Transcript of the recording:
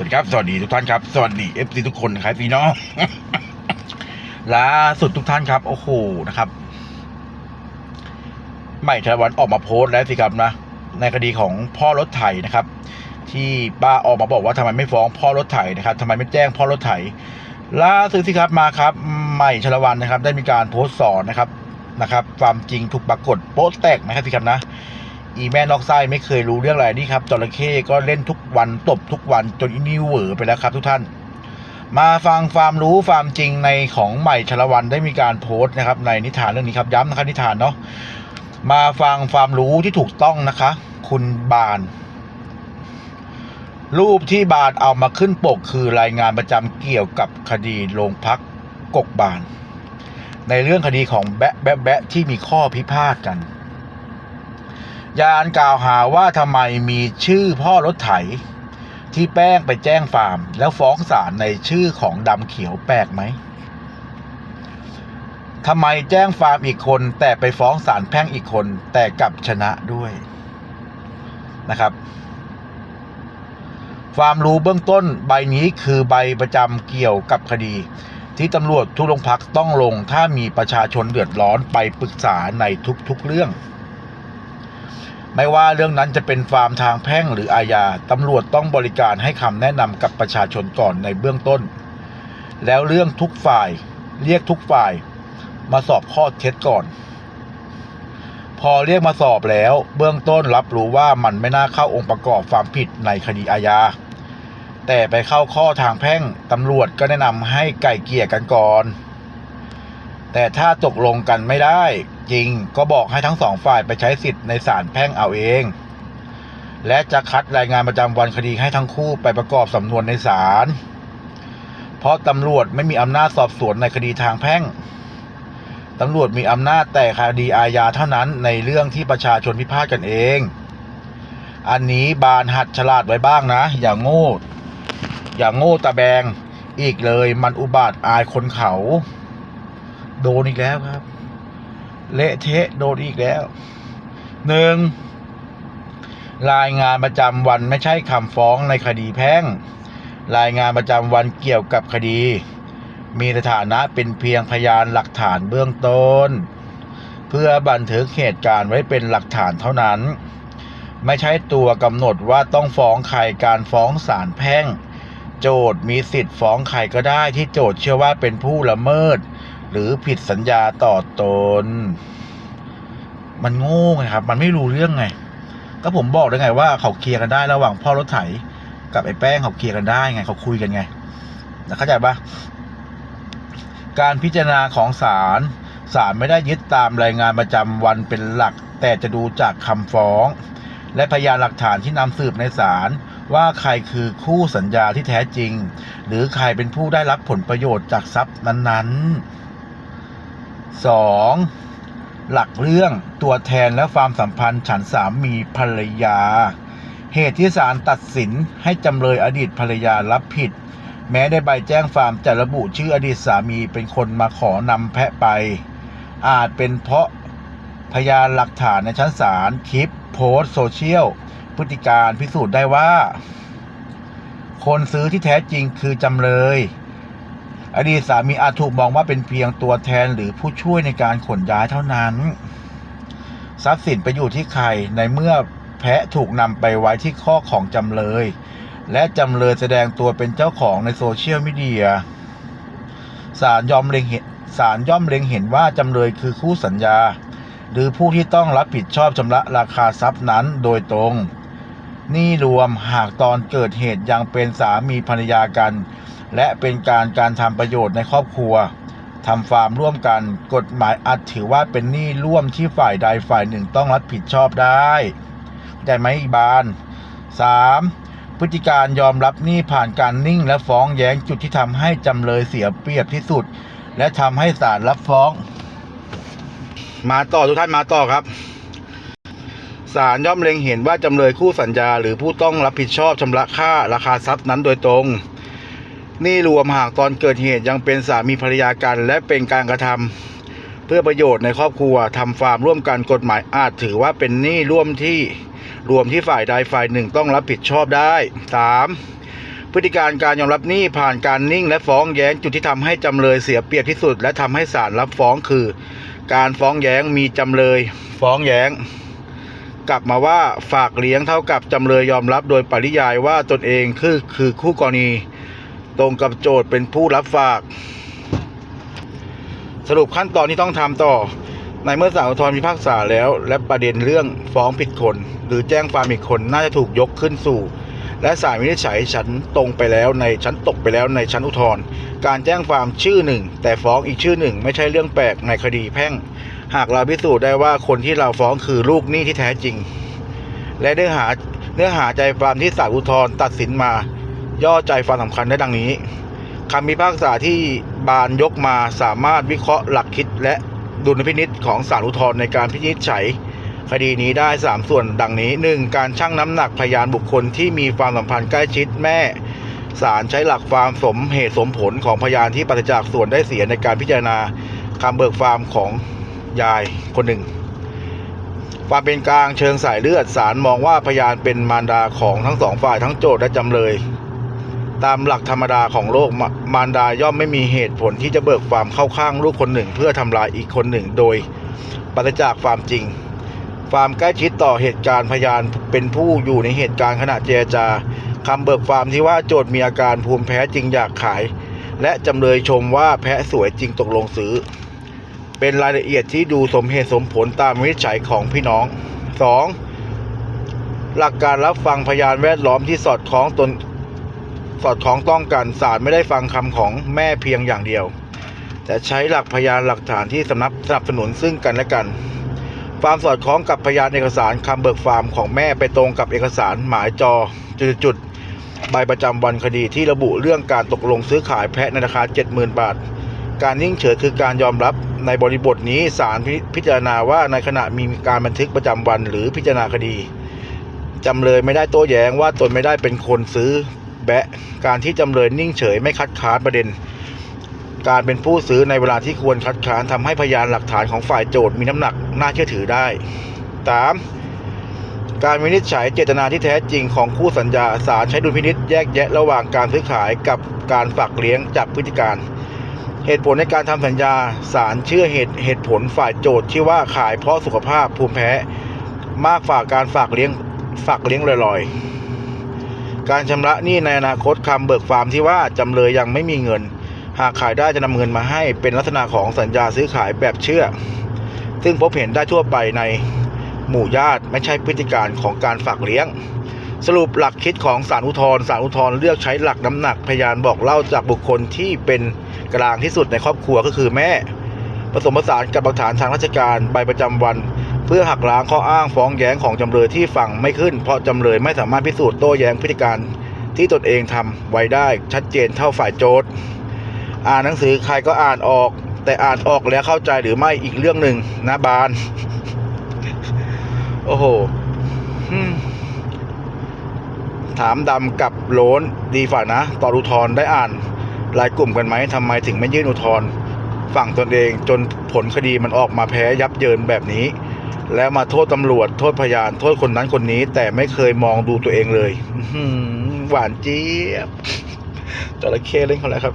วัสดีครับ สวัสดีทุกท่านครับ สวัสดีเอฟซีทุกคนนะครับพี่น้องล่าสุดทุกท่านครับ โอ้โหนะครับใหม่ธนวันออกมาโพสต์แล้วสิครับนะในคดีของพ่อรถไถนะครับ ที่ป้าออกมาบอกว่าทำไมไม่ฟ้องพ่อรถไถนะครับทำไมไม่แจ้งพ่อรถไถล่าสุดสิครับมาครับใหม่ชลวันนะครับ ได้มีการโพสต์สอนนะครับนะครับ ความจริงถูกปรากฏโป๊ะแตกนะครับสิครับนะ อีแม่นอกไส้ไม่เคยรู้เรื่องอะไรนี่ครับจระเข้ก็เล่นทุกวันตบทุกวันจนอินิวเหวอไปแล้วครับทุกท่าน มาฟังความรู้ความจริงในของใหม่ชลวันได้มีการโพสต์นะครับ ในนิทานเรื่องนี้ครับย้ำนะครับนิทานเนาะมาฟังความรู้ที่ถูกต้องนะคะ คุณบาน รูปที่บานเอามาขึ้นปกคือรายงานประจำเกี่ยวกับคดีโรงพักกกบาน ในเรื่องคดีของแบะแบะแบะที่มีข้อพิพาทกัน ยานกล่าวหาว่าทำไมมีชื่อพ่อรถไถ ที่แป้งไปแจ้งฟาร์ม แล้วฟ้องศาลในชื่อของดำเขียวแปลกไหมทำไมแจ้งฟาร์มอีกคน แต่ไปฟ้องศาลแพ่งอีกคน แต่กลับชนะด้วยนะครับความรู้เบื้องต้นใบนี้คือใบประจำเกี่ยวกับคดี ที่ตำรวจทุกโรงพักต้องลงถ้ามีประชาชนเดือดร้อนไปปรึกษาในทุกๆเรื่อง ไม่ว่าเรื่องนั้นจะเป็นฟาร์มทางแพ่งหรืออาญาตำรวจต้องบริการให้คำแนะนำกับประชาชนก่อนในเบื้องต้น แล้วเรื่องทุกฝ่ายเรียกทุกฝ่ายมาสอบข้อเท็จก่อน พอเรียกมาสอบแล้วเบื้องต้นรับรู้ว่ามันไม่น่าเข้าองค์ประกอบความผิดในคดีอาญาแต่ไปเข้าข้อทางแพ่งตำรวจก็แนะนำให้ไก่เกลี่ยกันก่อน แต่ถ้าตกลงกันไม่ได้ จริง ก็บอกให้ทั้งสองฝ่ายไปใช้สิทธิ์ในศาลแพ่งเอาเอง และจะคัดรายงานประจำวันคดีให้ทั้งคู่ไปประกอบสำนวนในศาลเพราะตำรวจไม่มีอำนาจสอบสวนในคดีทางแพ่งตำรวจมีอำนาจแต่คดีอาญาเท่านั้นในเรื่องที่ประชาชนพิพาทกันเอง อันนี้บานหัดฉลาดไว้บ้างนะ อย่างโง่ อย่างโง่ตะแบง อีกเลยมันอุบาทอายคนเขา โดนอีกแล้วครับ เละเทะโดนอีกแล้วหนึ่งรายงานประจำวันไม่ใช่คำฟ้องในคดีแพ่ง รายงานประจำวันเกี่ยวกับคดี มีสถานะเป็นเพียงพยานหลักฐานเบื้องต้น เพื่อบันทึกเหตุการณ์ไว้เป็นหลักฐานเท่านั้น ไม่ใช่ตัวกำหนดว่าต้องฟ้องใครการฟ้องศาลแพ่ง โจทย์มีสิทธิ์ฟ้องใครก็ได้ที่โจทย์เชื่อว่าเป็นผู้ละเมิด หรือผิดสัญญาต่อตน มันโง่ไงครับ มันไม่รู้เรื่องไง ก็ผมบอกได้ไงว่าเขาเคลียร์กันได้ระหว่างพ่อรถไถกับไอ้แป้งเขาเคลียร์กันได้ไง เขาคุยกันไงนะเข้าใจปะการพิจารณาของศาลศาลไม่ได้ยึดตามรายงานประจำวันเป็นหลัก แต่จะดูจากคำฟ้อง และพยานหลักฐานที่นำสืบในศาลว่าใครคือคู่สัญญาที่แท้จริง หรือใครเป็นผู้ได้รับผลประโยชน์จากทรัพย์นั้นๆ 2. หลักเรื่องตัวแทนและความสัมพันธ์ฉันสามีภรรยา เหตุที่ศาลตัดสินให้จำเลยอดีตภรรยารับผิด แม้ในใบแจ้งความจะระบุชื่ออดีตสามีเป็นคนมาขอนำแพะไป อาจเป็นเพราะพยานหลักฐานในชั้นศาลคลิป โพสโซเชียลพฤติการพิสูจน์ได้ว่า คนซื้อที่แท้จริงคือจำเลย อดีตสามีอาจถูกมองว่าเป็นเพียงตัวแทนหรือผู้ช่วยในการขนย้ายเท่านั้น ทรัพย์สินไปอยู่ที่ใครในเมื่อแพะถูกนำไปไว้ที่ข้อของจำเลย และจำเลยแสดงตัวเป็นเจ้าของในโซเชียลมีเดียศาลยอมเล็งเห็นศาลย่อมเล็งเห็นว่าจำเลยคือคู่สัญญา หรือผู้ที่ต้องรับผิดชอบชำระราคาทรัพย์นั้นโดยตรง นี่รวมหากตอนเกิดเหตุยังเป็นสามีภรรยากัน และเป็นการการทำประโยชน์ในครอบครัวทำฟาร์มร่วมกันกฎหมายอาจถือว่าเป็นหนี้ร่วมที่ฝ่ายใดฝ่ายหนึ่งต้องรับผิดชอบได้เข้ไหมอีบาน 3. พฤติการยอมรับหนี้ผ่านการนิ่งและฟ้องแย้งจุดที่ทำให้จำเลยเสียเปรียบที่สุด และทำให้ศาลรับฟ้อง มาต่อทุกท่านมาต่อครับศาลย่อมเล็งเห็นว่าจำเลยคู่สัญญา หรือผู้ต้องรับผิดชอบชำระค่าราคาทรัพย์นั้นโดยตรง นี่รวมหากตอนเกิดเหตุยังเป็นสามีภรรยากัน และเป็นการกระทำเพื่อประโยชน์ในครอบครัวทำฟาร์มร่วมกันกฎหมายอาจถือว่าเป็นหนี้ร่วมที่รวมที่ฝ่ายใดฝ่ายหนึ่งต้องรับผิดชอบได้ 3. พฤติการการยอมรับหนี้ผ่านการนิ่งและฟ้องแย้งจุดที่ทำให้จำเลยเสียเปรียบที่สุด และทำให้ศาลรับฟ้องคือ การฟ้องแย้งมีจำเลย ฟ้องแย้ง กลับมาว่าฝากเลี้ยงเท่ากับจำเลยยอมรับโดยปริยายว่าตนเองคือคือคู่กรณี ตรงกับโจทย์เป็นผู้รับฝาก สรุปขั้นตอนที่ต้องทำต่อ ในเมื่อศาลอุทธรณ์พิพากษาแล้ว และประเด็นเรื่องฟ้องผิดคน หรือแจ้งความผิดคนน่าจะถูกยกขึ้นสู่ และศาลวินิจฉัยชั้นตรงไปแล้วในชั้นตกไปแล้วในชั้นอุทธรณ์การแจ้งความชื่อหนึ่ง แต่ฟ้องอีกชื่อหนึ่ง ไม่ใช่เรื่องแปลกในคดีแพ่ง หากเราพิสูจน์ได้ว่าคนที่เราฟ้องคือลูกหนี้ที่แท้จริง และเนื้อหาเนื้อหาใจความที่ศาลอุทธรณ์ตัดสินมา ย่อใจความสำคัญได้ดังนี้คำพิพากษาที่บานยกมาสามารถวิเคราะห์หลักคิดและดุลพินิษของศาลอุทธรณ์ในการพินิจฉัย คดีนี้ได้ 3 ส่วนดังนี้ 1. การชั่งน้ำหนักพยานบุคคลที่มีความสัมพันธ์ใกล้ชิดแม่ศาลใช้หลักความสมเหตุสมผลของพยานที่ปราศจากส่วนได้เสียในการพิจารณาคำเบิกความของยายคนหนึ่ง ความเป็นกลางเชิงสายเลือดศาลมองว่าพยานเป็นมารดาของทั้งสองฝ่ายทั้งโจทย์และจำเลย ตามหลักธรรมดาของโลกมารดาย่อมไม่มีเหตุผลที่จะเบิกความเข้าข้างลูกคนหนึ่ง เพื่อทำลายอีกคนหนึ่งโดยปราศจากความจริง ความใกล้ชิดต่อเหตุการณ์พยานเป็นผู้อยู่ในเหตุการณ์ขณะเจรจาคำเบิกความที่ว่าโจทย์มีอาการภูมิแพ้จริงอยากขาย และจำเลยชมว่าแพะสวยจริงตกลงซื้อ เป็นรายละเอียดที่ดูสมเหตุสมผลตามวิจัยของพี่น้อง 2. หลักการรับฟังพยานแวดล้อมที่สอดคล้องตน สอดคล้องต้องกันศาลไม่ได้ฟังคำของแม่เพียงอย่างเดียว แต่ใช้หลักพยานหลักฐานที่สนับสนับสนุนซึ่งกันและกัน ความสอดคล้องกับพยานเอกสารคำเบิกความของแม่ไปตรงกับเอกสารหมายจอจุดๆใบประจำวันคดีที่ระบุเรื่องการตกลงซื้อขายแพะในราคา 70,000 บาท การนิ่งเฉยคือการยอมรับในบริบทนี้ศาลพิพิจารณาว่าในขณะมีการบันทึกประจำวันหรือพิจารณาคดีจำเลยไม่ได้โต้แย้งว่าตนไม่ได้เป็นคนซื้อ แบะ การที่จำเลยนิ่งเฉยไม่คัดค้านประเด็น การเป็นผู้ซื้อในเวลาที่ควรคัดค้านทำให้พยานหลักฐานของฝ่ายโจทย์มีน้ำหนักน่าเชื่อถือได้ 3. การวินิจฉัยเจตนาที่แท้จริงของคู่สัญญาศาลใช้ดุลพินิษแยกแยะระหว่างการซื้อขายกับการฝากเลี้ยงจากพฤติการเหตุผลในการทำสัญญาศาลเชื่อเหตุเหตุผลฝ่ายโจทย์ที่ว่าขายเพราะสุขภาพภูมิแพ้ มากฝ่าการฝากเลี้ยงฝากเลี้ยงลอยๆ การชำระหนี้ในอนาคตคำเบิกความที่ว่าจำเลยยังไม่มีเงิน หากขายได้จะนำเงินมาให้เป็นลักษณะของสัญญาซื้อขายแบบเชื่อ ซึ่งพบเห็นได้ทั่วไปในหมู่ญาติไม่ใช่พฤติการของการฝากเลี้ยง สรุปหลักคิดของศาลอุทธรณ์ศาลอุทธรณ์เลือกใช้หลักน้ำหนักพยานบอกเล่าจากบุคคลที่เป็นกลางที่สุดในครอบครัวก็คือแม่ ผสมผสานกับหลักฐานทางราชการใบประจำวัน พื่อหักล้างข้ออ้างฟ้องแย้งของจำเลยที่ฟังไม่ขึ้น เพราะจำเลยไม่สามารถพิสูจน์โต้แย้งพฤติการที่ตนเองทำไว้ได้ชัดเจนเท่าฝ่ายโจทย์ อ่านหนังสือใครก็อ่านออก แต่อ่านออกแล้วเข้าใจหรือไม่อีกเรื่องหนึ่งนะบาน โอ้โหถามดำกับโลนดีฝ่านะตอนอุทธรได้อ่านรายกลุ่มกันไหมทำไมถึงไม่ยื่นอุทธรฝั่งตนเองจนผลคดีมันออกมาแพ้ยับเยินแบบนี้ แล้วมาโทษตำรวจ โทษพยาน โทษคนนั้นคนนี้ แต่ไม่เคยมองดูตัวเองเลยอื้อหือหวานเจี๊ยบจระเข้เล่นเขาแล้วครับ